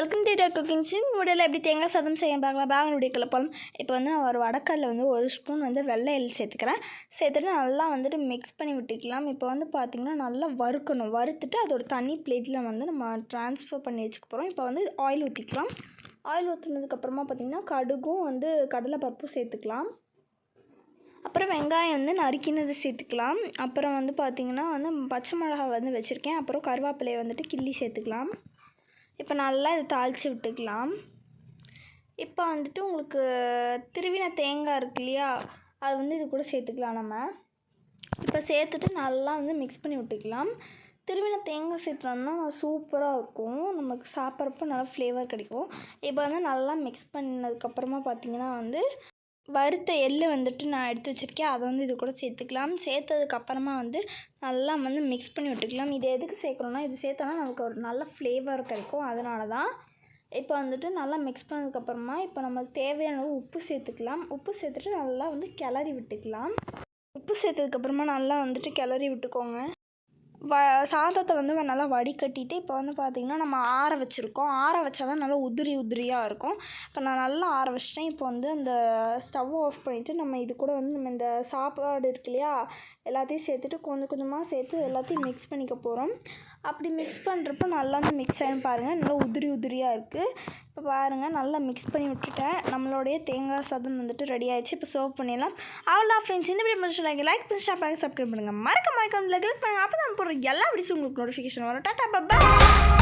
Welcome to cookings முடியல எப்படி தேங்காய் சாதம் செய்ய பார்க்கலாம். பேங்க வீடியோ கிளப்பலாம் இப்போ வந்து நான் ஒரு வடக்கல்ல வந்து ஒரு ஸ்பூன் வந்து வெள்ளை எள் சேர்த்துக்கிறேன். சேர்த்துட்டு நல்லா வந்துட்டு மிக்ஸ் பண்ணி விட்டுக்கலாம். இப்போ வந்து பார்த்திங்கன்னா நல்லா வறுக்கணும். வறுத்துட்டு அது ஒரு தனி பிளேட்டில் வந்து நம்ம ட்ரான்ஸ்ஃபர் பண்ணி வச்சுக்க போகிறோம் இப்போ வந்து ஆயில் ஊற்றிக்கலாம் ஆயில் ஊற்றுனதுக்கப்புறமா பார்த்திங்கன்னா கடுகும் வந்து கடலை பருப்பும் சேர்த்துக்கலாம். அப்புறம் வெங்காயம் வந்து நறுக்கினது சேர்த்துக்கலாம். அப்புறம் வந்து பார்த்திங்கன்னா வந்து பச்சை மிளகா வந்து வச்சுருக்கேன். அப்புறம் கருவேப்பிலையை வந்துட்டு கிள்ளி சேர்த்துக்கலாம். இப்போ நல்லா இது தாளித்து விட்டுக்கலாம். இப்போ வந்துட்டு உங்களுக்கு திருவின தேங்காய் இருக்கு இல்லையா அது வந்து இது கூட சேர்த்துக்கலாம் நம்ம. இப்போ சேர்த்துட்டு நல்லா வந்து மிக்ஸ் பண்ணி விட்டுக்கலாம். திருவின தேங்காய் சேர்த்துனோம்னா சூப்பராக இருக்கும். நமக்கு சாப்பிட்றப்ப நல்லா ஃப்ளேவர் கிடைக்கும். இப்போ வந்து நல்லா மிக்ஸ் பண்ணதுக்கப்புறமா பார்த்திங்கன்னா வந்து வறுத்த எள்ளு வந்துட்டு நான் எடுத்து வச்சுருக்கேன். அதை வந்து இது கூட சேர்த்துக்கலாம். சேர்த்ததுக்கப்புறமா வந்து நல்லா வந்து மிக்ஸ் பண்ணி விட்டுக்கலாம். இது எதுக்கு சேர்க்குறோன்னா இது சேர்த்தோன்னா நமக்கு ஒரு நல்ல ஃப்ளேவர் கிடைக்கும். அதனால தான் இப்போ வந்துட்டு நல்லா மிக்ஸ் பண்ணதுக்கப்புறமா இப்போ நமக்கு தேவையான உப்பு சேர்த்துக்கலாம். உப்பு சேர்த்துட்டு நல்லா வந்து கிளறி விட்டுக்கலாம். உப்பு சேர்த்ததுக்கப்புறமா நல்லா வந்துட்டு கிளறி விட்டுக்கோங்க. வ சாதத்தை வந்து நல்லா வடிகட்டிட்டு இப்போ வந்து பார்த்திங்கன்னா நம்ம ஆற வச்சுருக்கோம். ஆற வச்சா தான் நல்லா உதிரி உதிரியாக இருக்கும். இப்போ நான் நல்லா ஆற வச்சிட்டேன். இப்போ வந்து அந்த ஸ்டவ் ஆஃப் பண்ணிவிட்டு நம்ம இது கூட வந்து நம்ம இந்த சாப்பாடு இருக்கு இல்லையா? எல்லாத்தையும் சேர்த்துட்டு கொஞ்சம் கொஞ்சமாக சேர்த்து எல்லாத்தையும் மிக்ஸ் பண்ணிக்க போகிறோம் அப்படி மிக்ஸ் பண்ணுறப்ப நல்லா வந்து மிக்ஸ் ஆகும் பாருங்கள் நல்லா உதிரி உதிரியாக இருக்குது இப்போ பாருங்கள் நல்லா மிக்ஸ் பண்ணி விட்டுட்டேன். நம்மளுடைய தேங்காய் சாதம் வந்துட்டு ரெடி ஆயிடுச்சு. இப்போ சர்வ் பண்ணிடலாம். அவ்வளோதான் ஃப்ரெண்ட்ஸ் இந்த வீடியோ முடிச்சு லைக் லைக் பண்ணி ஷாப்பாக சப்ஸ்கிரைப் பண்ணுங்கள் மறக்க மறக்காம கிளிக் பண்ணுங்கள் அப்போ தான் போடுற எல்லா வீடியோஸும் உங்களுக்கு நோட்டிஃபிகேஷன் வரும். டாட்டா பப்பா